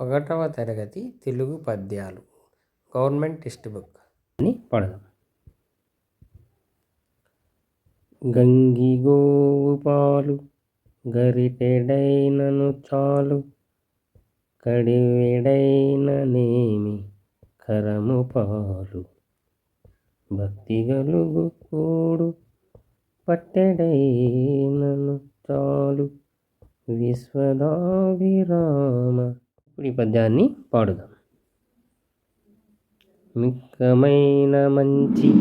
ఒకటవ తరగతి తెలుగు పద్యాలు. Government text book. అని పడదాం. గంగిగోవు పాలు గరిటెడైనను చాలు కడివెడైననేమి కరము పాలు. భక్తి గలుగు కూడు పట్టెడైనను చాలు విశ్వదాభిరామ ఇప్పుడు ఈ పద్యాన్ని పాడుదాం. మిక్కమైన మంచి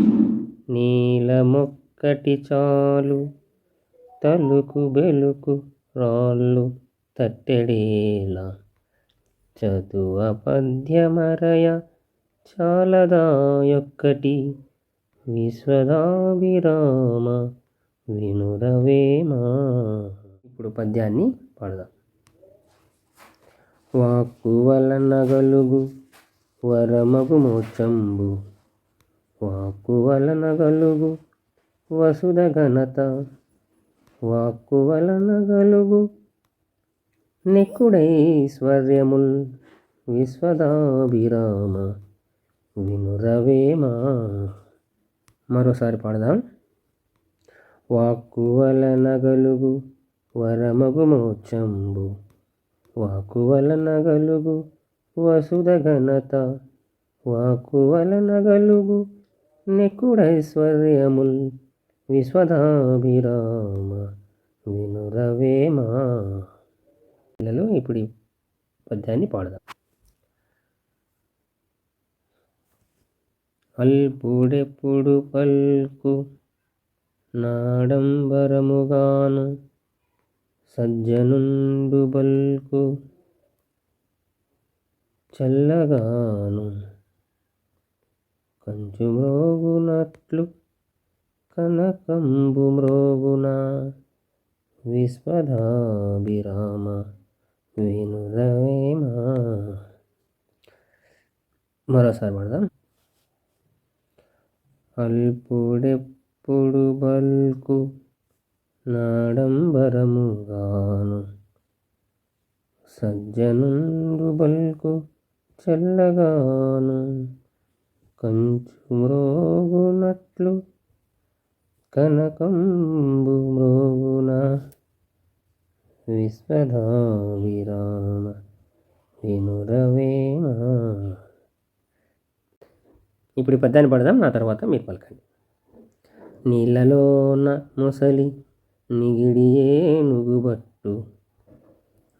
నీలమొక్కటి చాలు తలుకు బెలుకు రాళ్ళు తట్టెడేలా. చదువ పద్యమరయ చాలదాయొక్కటి విశ్వదాభిరామ వినురవేమా ఇప్పుడు పద్యాన్ని పాడదాం. వాక్కు వలన గలుగు వరమగు మోక్షంబు వాక్కు వలన గలుగు వసుధ ఘనత. వాక్కు వలన గలుగు నెక్కుడైశ్వర్యముల్ విశ్వదాభిరామ. వినురవేమా మరోసారి పాడదాం. వాక్కు వలన గలుగు వరమగు మోక్షంబు వాకు వలన గలుగు వసుధ ఘనత. వాకు వలన గలుగు నెక్కుడైశ్వర్యముల్ విశ్వదాభిరామ. వినురవేమా పిల్లలు ఇప్పుడు పద్యాన్ని పాడదాం. అల్పుడెప్పుడు పల్కు నాడంబరముగాను సజ్జనుండు బల్కు చల్లగాను. కంచు మ్రోగునట్లు కనకంబు మ్రోగున విశ్వధాభిరామ వినుదవేమా. మరోసారి పడదాం. అల్పుడెప్పుడు బల్కు నాడంబరముగాను సజ్జనుండు బల్కు చల్లగాను కంచు మ్రోగునట్లు కనకంబు మ్రోగున విశ్వధావిరామ వినురవేమ ఇప్పుడు ఈ పద్యాన్ని పడదాం నా తర్వాత మీరు పలకండి. నీళ్ళలోన ముసలి నిగిడియే నుగుబట్టు.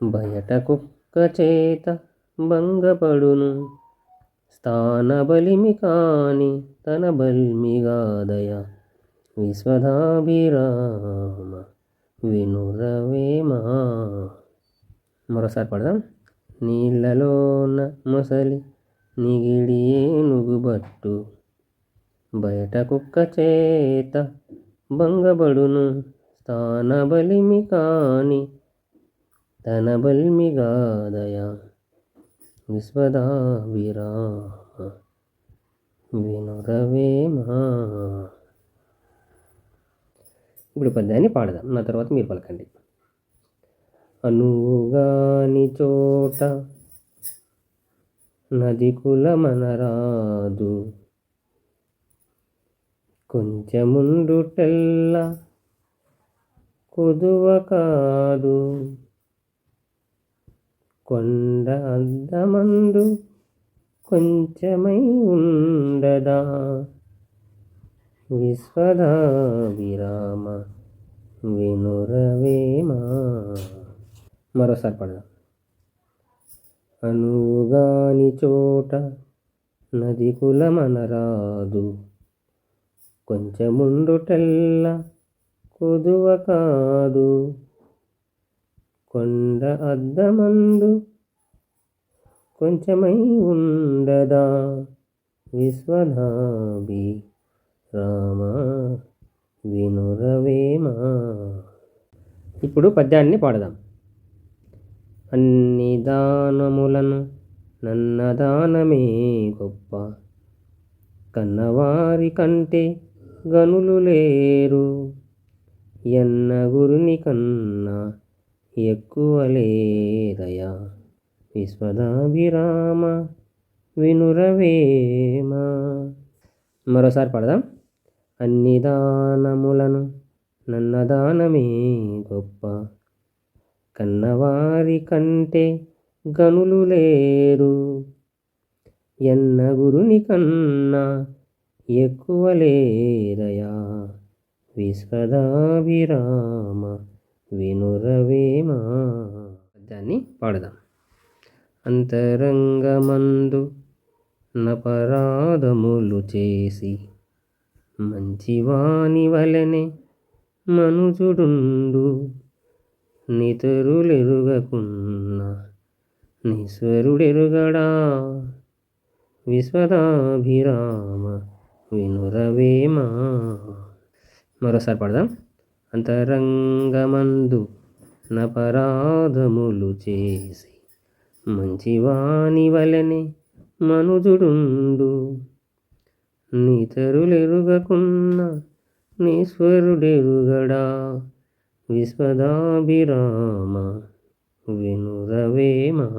బయట కుక్క చేత భంగపడును. స్థాన బలిమి కాని తన బల్మిగాదయ విశ్వధాభిరామ వినురవేమా మరోసారి పడదాం. నీళ్ళలోన ముసలి నిగిడి ఏనుగుబట్టు బయట కుక్క చేత భంగబడును తాన బలిమి కాని తన బల్మిగాదయ విశ్వదాభిరామ వినురవేమా ఇప్పుడు పద్యాన్ని పాడదాం నా తర్వాత మీరు పలకండి. అనుగాని చోట నది కులమనరాదు కొంచెముండుటెల్లా కుదువ కాదు కొండ అద్దమందు కొంచెమై ఉండదా? విశ్వదాభిరామ వినురవేమా? మరోసారి పడదాం. అనుగాని చోట నది కులమనరాదు. కొంచెముండుటెల్లా కొదువ కాదు. కొండ అద్దమందు కొంచెమై ఉండదా? విశ్వనాభి రామ వినురవేమా? ఇప్పుడు పద్యాన్ని పాడదాం. అన్ని దానములను నన్నదానమే గొప్ప. కన్నవారి కంటే గనులు లేరు. ఎన్న గురుని కన్నా ఎక్కువ లేదయా? విశ్వదాభిరామ వినురవేమ. మరోసారి పడదాం. అన్ని దానములను నన్నదానమే గొప్ప. కన్నవారి కంటే గనులు లేరు. ఎన్న గురుని కన్నా ఎక్కువ లేరయా విశ్వదాభిరామ వినురవేమ దాన్ని పాడదాం. అంతరంగమందు నపరాధములు చేసి మంచివాని వలనే మనుజుడుండు. నితరులెరుగకున్న నిస్వరుడెరుగడా విశ్వదాభిరామ వినురవేమా మరోసారి పడదాం. అంతరంగమందు నపరాధములు చేసి మంచివాని వలనే మనుజుడుండు. నితరులెరుగకున్న నీశ్వరుడెరుగడా? విశ్వదాభిరామ వినురవేమా?